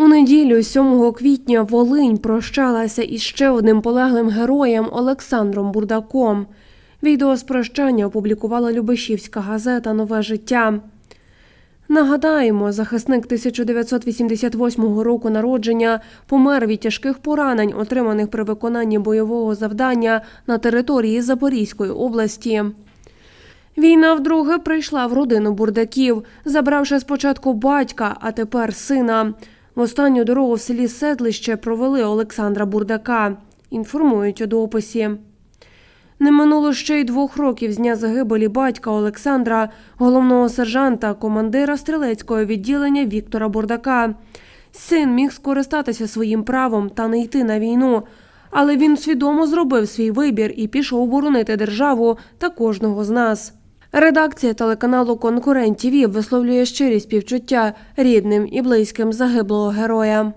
У неділю, 7 квітня, Волинь прощалася із ще одним полеглим героєм Олександром Бурдаком. Відео з прощання опублікувала Любешівська газета Нове життя. Нагадаємо, захисник 1988 року народження помер від тяжких поранень, отриманих при виконанні бойового завдання на території Запорізької області. Війна вдруге прийшла в родину бурдаків, забравши спочатку батька, а тепер сина. В останню дорогу в селі Седлище провели Олександра Бурдака. Інформують у дописі. Не минуло ще й двох років з дня загибелі батька Олександра, головного сержанта, командира стрілецького відділення Віктора Бурдака. Син міг скористатися своїм правом та не йти на війну, але він свідомо зробив свій вибір і пішов боронити державу та кожного з нас. Редакція телеканалу Конкурент ТІВІ висловлює щирі співчуття рідним і близьким загиблого героя.